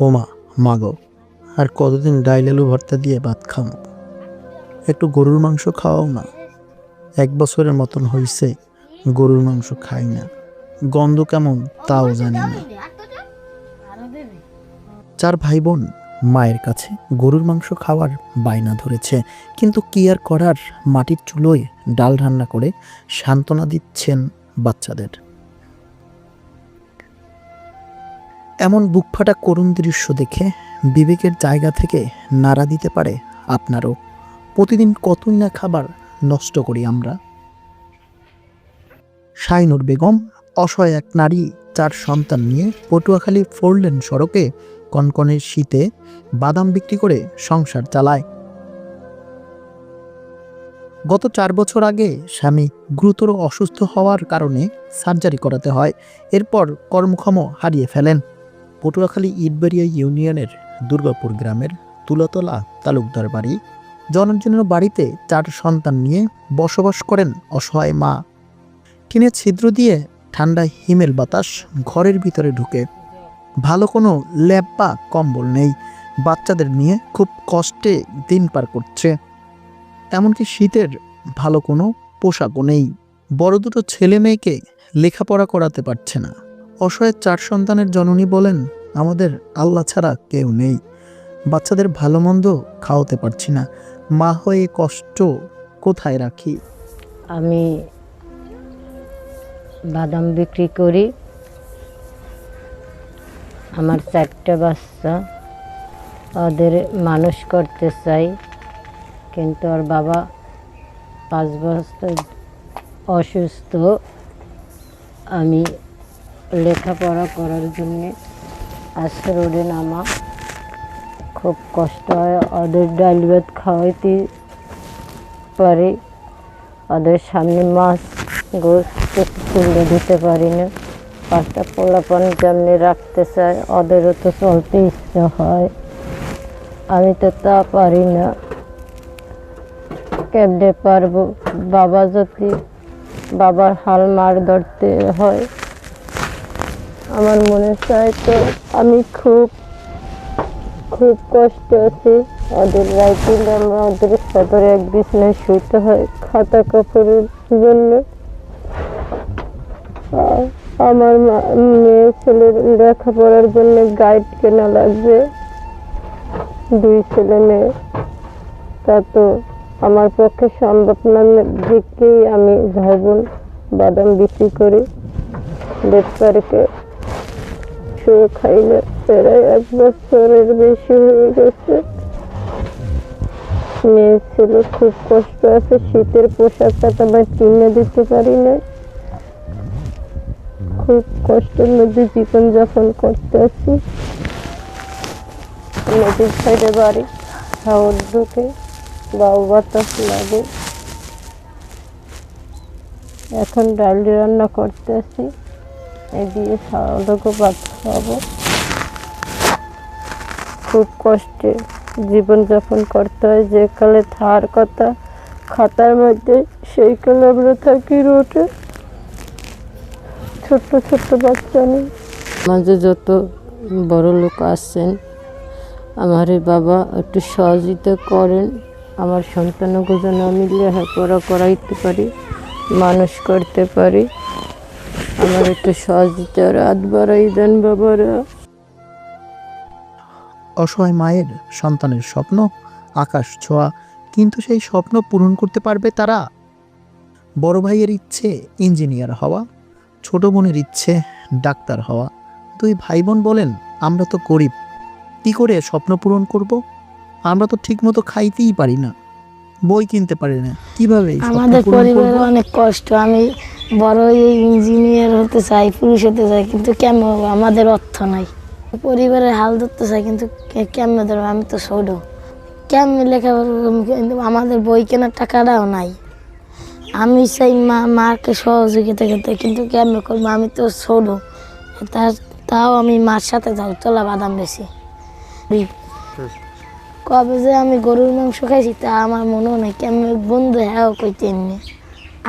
ওমা, মাগো, আর কতদিন ডাইল আলু ভর্তা দিয়ে ভাত খাম? একটু গরুর মাংস খাওয়াও না। এক বছরের মতন হয়েছে গরুর মাংস খাই না। গন্ধ কেমন তাও জানি না। চার ভাই বোন মায়ের কাছে গরুর মাংস খাওয়ার বায়না ধরেছে, কিন্তু কি আর করার? মাটির চুলোয় ডাল রান্না করে সান্ত্বনা দিচ্ছেন বাচ্চাদের। এমন বুকফাটা করুণ দৃশ্য দেখে বিবেকের জায়গা থেকে নাড়া দিতে পারে আপনারও। প্রতিদিন কতই না খাবার নষ্ট করি আমরা। শাইনুর বেগম, অসহায় এক নারী, চার সন্তান নিয়ে পটুয়াখালী ফোরলেন সড়কে কনকনের শীতে বাদাম বিক্রি করে সংসার চালায়। গত চার বছর আগে স্বামী গুরুতর অসুস্থ হওয়ার কারণে সার্জারি করাতে হয়, এরপর কর্মক্ষম হারিয়ে ফেলেন। পটুয়াখালী ইটবাড়িয়া ইউনিয়নের দুর্গাপুর গ্রামের তুলাতলা তালুকদার বাড়ি। জনার্জনের বাড়িতে চার সন্তান নিয়ে বসবাস করেন অসহায় মা। টিনে ছিদ্র দিয়ে ঠান্ডা হিমেল বাতাস ঘরের ভিতরে ঢুকে। ভালো কোনো ল্যাব বা কম্বল নেই। বাচ্চাদের নিয়ে খুব কষ্টে দিন পার করছে। এমনকি শীতের ভালো কোনো পোশাকও নেই। বড় দুটো ছেলে মেয়েকে লেখাপড়া করাতে পারছে না। অসহায় চার সন্তানের জননী বলেন, আমাদের আল্লাহ ছাড়া কেউ নেই। বাচ্চাদের ভালো মন্দ খাওয়াতে পারছি না। মা হয়ে কষ্ট কোথায় রাখি? আমি বাদাম বিক্রি করি। আমার চারটে বাচ্চা। ওদের মানুষ করতে চাই। কিন্তু ওর বাবা পাঁচ বছর অসুস্থ। আমি লেখাপড়া করার জন্যে আজকে রোডে নামা। খুব কষ্ট হয়, ওদের ডাল ভাত খাওয়াইতে পারি। ওদের সামনে মাছ গোস্ত তুলে দিতে পারি না। পাঁচটা পোলাপান যেমনি রাখতে চাই ওদেরও তো চলতে ইচ্ছা হয়। আমি তো তা পারি না। কেমনে পারব? বাবা যদি বাবার হাল মার ধরতে হয় আমার মনে চায় তো আমি খুব খুব কষ্ট আছি। ওদের রাইতে আমরা ওদের সদরে এক বিছনায় শুতে হয় খাতা কাপড়ের জন্য। আমার মেয়ে ছেলের লেখাপড়ার জন্য গাইড কেনা লাগবে। দুই ছেলে মেয়ে। তা তো আমার পক্ষে সম্ভব না। দিকেই আমি ঝাড়বন বাদাম বিক্রি করি। বেপারকে শুয়ে খাইলে প্রায় এক বছরের বেশি হয়ে গেছে। মেয়ে ছিল খুব কষ্ট আছে, শীতের পোশাক আমার কিনে দিতে পারি না। খুব কষ্টের মধ্যে জীবন যাপন করতে আছি। নদীর সাইডে বাড়ি হাওড় ঢুকে বাউ বাতাস লাগে। এখন ডাল রান্না করতে আছি। দিয়ে সারালোকে ভাত খাব খুব কষ্টে জীবনযাপন করতে হয়। যে কালে থার কথা খাতার মধ্যে, সেই কালে আমরা থাকি রোডে ছোট্ট ছোট্ট বাচ্চা নেই মাঝে যত বড় লোক আসছেন আমার বাবা একটু সহযোগিতা করেন। আমার সন্তানকে যেন আমি লেখাপড়া করাইতে পারি, মানুষ করতে পারি। আমার একটু সহযোগিতার হাত বাড়াই দেন বাবারা। অসহায় মায়ের সন্তানের স্বপ্ন আকাশ ছোঁয়া কিন্তু সেই স্বপ্ন পূরণ করতে পারবে তারা। বড় ভাইয়ের ইচ্ছে ইঞ্জিনিয়ার হওয়া ছোট বোনের ইচ্ছে ডাক্তার হওয়া। দুই ভাই বোন বলেন আমরা তো গরিব কি করে স্বপ্ন পূরণ করব? আমরা তো ঠিকমতো খাইতেই পারি না বই কিনতে পারি না। কীভাবে আমাদের পরিবারে অনেক কষ্ট। আমি বড় ইঞ্জিনিয়ার হতে চাই পুলিশ হতে চাই, কিন্তু কেমন আমাদের অর্থ নাই। পরিবারের হাল ধরতে চাই, কিন্তু কেমনে ধরবো? আমি তো ছোট। কেমনে লেখাপড়া? কিন্তু আমাদের বই কেনার টাকাটাও নাই। আমি চাই মা, মাকে সহযোগিতা করতে, কিন্তু কেমনে করব? আমি তো ছোট। তা, তাও আমি মার সাথে যাও তোলা বাদাম বেশি কবে যে আমি গরুর মাংস খাইছি, তা আমার মনেও নেই। কেমন বন্ধু হ্যাঁ কইতে এমনি।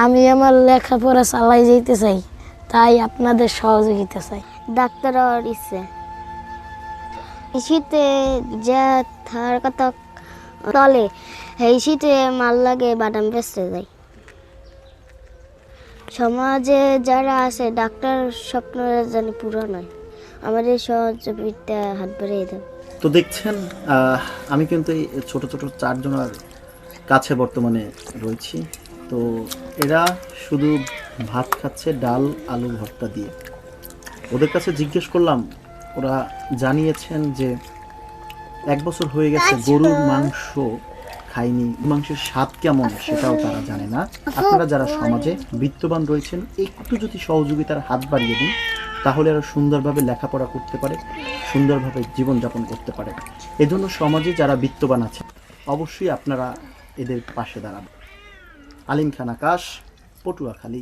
আমি আমার লেখাপড়া চালাই যেতে চাই তাই আপনাদের সহযোগিতা চাই। ডাক্তার হওয়ার ইচ্ছে। শীতে যা থার কথা চলে এই শীতে মাল লাগে বাদাম বেচতে যায় সমাজে যারা আছে ডাক্তার স্বপ্ন জানি পুরো নয় আমাদের সহযোগিতা হাত বাড়িয়ে দেয় তো দেখছেন আমি কিন্তু এই ছোট ছোট চারজনের কাছে বর্তমানে রয়েছি। তো এরা শুধু ভাত খাচ্ছে ডাল আলু ভর্তা দিয়ে। ওদের কাছে জিজ্ঞেস করলাম ওরা জানিয়েছেন যে এক বছর হয়ে গেছে গরুর মাংস খাইনি মাংসের স্বাদ কেমন সেটাও তারা জানে না। আপনারা যারা সমাজে বিত্তবান রয়েছেন একটু যদি সহযোগিতার হাত বাড়িয়ে দিন তাহলে আরও সুন্দরভাবে লেখাপড়া করতে পারে সুন্দরভাবে জীবনযাপন করতে পারে। এজন্য সমাজে যারা বিত্তবান আছে অবশ্যই আপনারা এদের পাশে দাঁড়ান। আলিম খান আকাশ পটুয়াখালী।